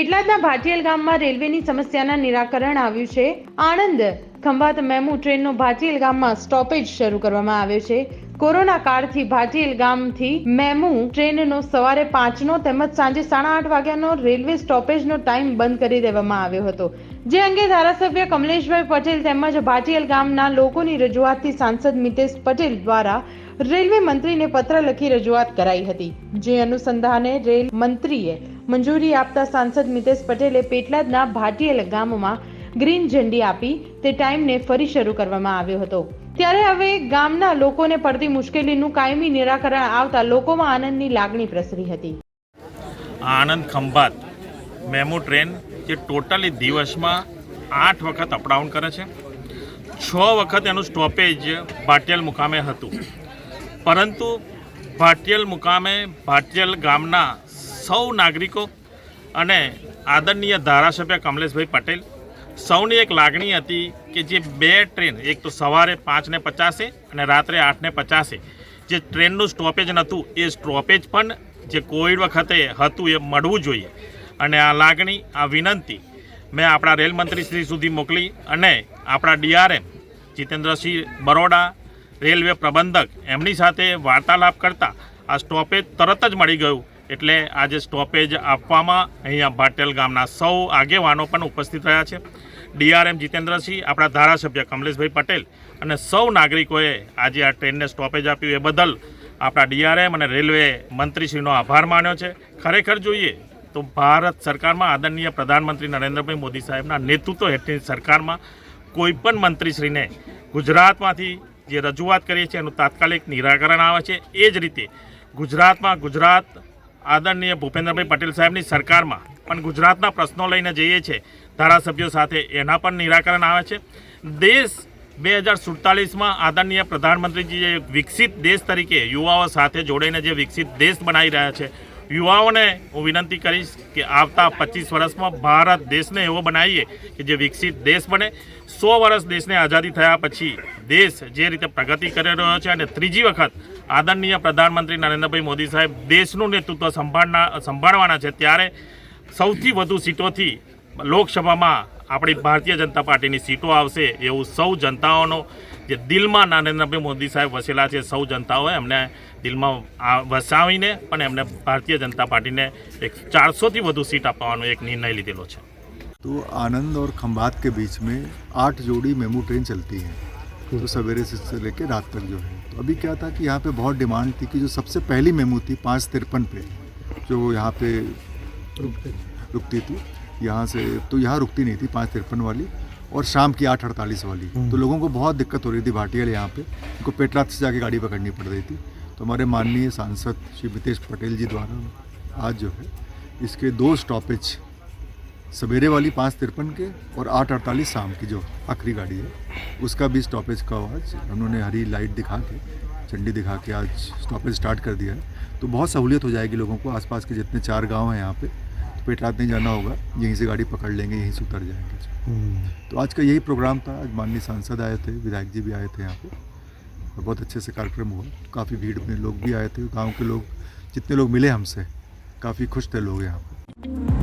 પેટલાદના ભાટિયલ ગામમાં રેલવેની સમસ્યાના નિરાકરણ આવ્યું છે. આણંદ ખંભાત મેમુ ટ્રેનનો ભાટિયલ ગામમાં સ્ટોપેજ શરૂ કરવામાં આવ્યો છે. કોરોના કાળથી ભાટિયલ ગામથી મેમુ ટ્રેનનો સવારે પાંચનો તેમજ સાંજે સાડા આઠ વાગ્યાનો રેલવે સ્ટોપેજનો ટાઈમ બંધ કરી દેવામાં આવ્યો હતો. જે અંગે ધારાસભ્ય કમલેશભાઈ પટેલ તેમજ ભાટિયલ ગામના લોકોની રજૂઆતથી સાંસદ મિતેશ પટેલ દ્વારા રેલવે મંત્રીને પત્ર લખી રજૂઆત કરાઈ હતી. જે અનુસંધાને રેલ મંત્રીએ મંજૂરી આપતા સાંસદ મિતેશ પટેલે પેટલાદના ભાટિયલ ગામમાં ગ્રીન ઝંડી આપી તે ટાઈમને ફરી શરૂ કરવામાં આવ્યો હતો. ત્યારે હવે ગામના લોકોને પડતી મુશ્કેલીનું કાયમી નિરાકરણ આવતા લોકોમાં આનંદની લાગણી પ્રસરી હતી. આનંદ ખંભાત મેમો ટ્રેન જે ટોટલી દિવસમાં આઠ વખત અપડાઉન કરે છે. છ વખત એનું સ્ટોપેજ ભાટિયલ મુકામે હતું. પરંતુ ભાટિયલ મુકામે ભાટિયલ ગામના સૌ નાગરિકો અને આદરણીય ધારાસભ્ય કમલેશભાઈ પટેલ, સૌની એક લાગણી હતી કે જે બે ટ્રેન, એક તો સવારે પાંચને પચાસે અને રાત્રે આઠને પચાસે, જે ટ્રેનનું સ્ટોપેજ નહોતું, એ સ્ટોપેજ પણ જે કોવિડ વખતે હતું એ મળવું જોઈએ. અને આ લાગણી, આ વિનંતી મેં આપણા રેલ મંત્રી શ્રી સુધી મોકલી અને આપણા D R M Jitendrasinh Baroda, railway પ્રબંધક, એમની સાથે વાર્તાલાપ કરતાં આ સ્ટોપેજ તરત જ મળી ગયું. એટલે આજે સ્ટોપેજ આપવામાં અહીંયા ભાટેલ ગામના સૌ આગેવાનો પણ ઉપસ્થિત રહ્યા છે. ડીઆરએમ જીતેન્દ્રસિંહ, આપણા ધારાસભ્ય કમલેશભાઈ પટેલ અને સૌ નાગરિકોએ આજે આ ટ્રેનને સ્ટોપેજ આપ્યું. એ બદલ આપણા ડીઆરએમ અને રેલવે મંત્રીશ્રીનો આભાર માન્યો છે. ખરેખર જોઈએ તો ભારત સરકારમાં આદરણીય પ્રધાનમંત્રી નરેન્દ્રભાઈ મોદી સાહેબના નેતૃત્વ હેઠળની સરકારમાં કોઈપણ મંત્રીશ્રીને ગુજરાતમાંથી જે રજૂઆત કરીએ છીએ એનું તાત્કાલિક નિરાકરણ આવે છે. એ જ રીતે ગુજરાતમાં ગુજરાત આદરણીય ભૂપેન્દ્રભાઈ પટેલ સાહેબની સરકારમાં પણ ગુજરાતના પ્રશ્નો લઈને જઈએ છીએ ધારાસભ્યો સાથે એના પણ નિરાકરણ આવે છે. દેશ બે હજાર સુડતાલીસમાં આદરણીય પ્રધાનમંત્રીજી જે વિકસિત દેશ તરીકે યુવાઓ સાથે જોડાઈને જે વિકસિત દેશ બનાવી રહ્યા છે યુવાઓને હું વિનંતી કરીશ કે આવતા પચીસ વર્ષમાં ભારત દેશને એવો બનાવીએ કે જે વિકસિત દેશ બને. સો વર્ષ દેશને આઝાદી થયા પછી દેશ જે રીતે પ્રગતિ કરી રહ્યો છે અને ત્રીજી વખત આદરણીય પ્રધાનમંત્રી નરેન્દ્રભાઈ મોદી સાહેબ દેશનું નેતૃત્વ સંભાળના, સંભાળવાના છે, ત્યારે સૌથી વધુ સીટોથી લોકસભામાં આપણી ભારતીય જનતા પાર્ટીની સીટો આવશે એવું સૌ જનતાઓનો જે દિલમાં નરેન્દ્રભાઈ મોદી સાહેબ વસેલા છે સૌ જનતાઓએ એમને દિલમાં આ વસાવીને પણ એમને ભારતીય જનતા પાર્ટીને એક ચારસોથી વધુ સીટ આપવાનો એક નિર્ણય લીધેલો છે तो आनंद और खंबात के बीच में आठ जोड़ी मेमू ट्रेन चलती है तो सवेरे से लेकर रात तक जो है तो अभी क्या था कि यहाँ पे बहुत डिमांड थी कि जो सबसे पहली मेमू थी पाँच तिरपन पे जो यहाँ पे रुकती थी यहाँ से तो यहाँ रुकती नहीं थी पाँच तिरपन वाली और शाम की आठ अड़तालीस वाली। तो लोगों को बहुत दिक्कत हो रही थी भाटियाल यहाँ पे। उनको पेटरात से जाके गाड़ी पकड़नी पड़ रही थी। तो हमारे माननीय सांसद श्री मितेश पटेल जी द्वारा आज जो है इसके दो स्टॉपेज सवेरे वाली पाँच तिरपन के और आठ अड़तालीस शाम की जो आखिरी गाड़ी है उसका भी स्टॉपेज का आज उन्होंने हरी लाइट दिखा के झंडी दिखा के आज स्टॉपेज स्टार्ट कर दिया है। तो बहुत सहूलियत हो जाएगी लोगों को। आसपास के जितने चार गाँव हैं यहाँ पे पेटरात नहीं जाना होगा यहीं से गाड़ी पकड़ लेंगे यहीं से उतर जाएँगे। तो आज का यही प्रोग्राम था आज माननीय सांसद आए थे विधायक जी भी आए थे यहाँ पर और बहुत अच्छे से कार्यक्रम हुआ काफ़ी भीड़ में लोग भी आए थे गाँव के लोग जितने लोग मिले हमसे काफ़ी खुश थे लोग यहाँ पे।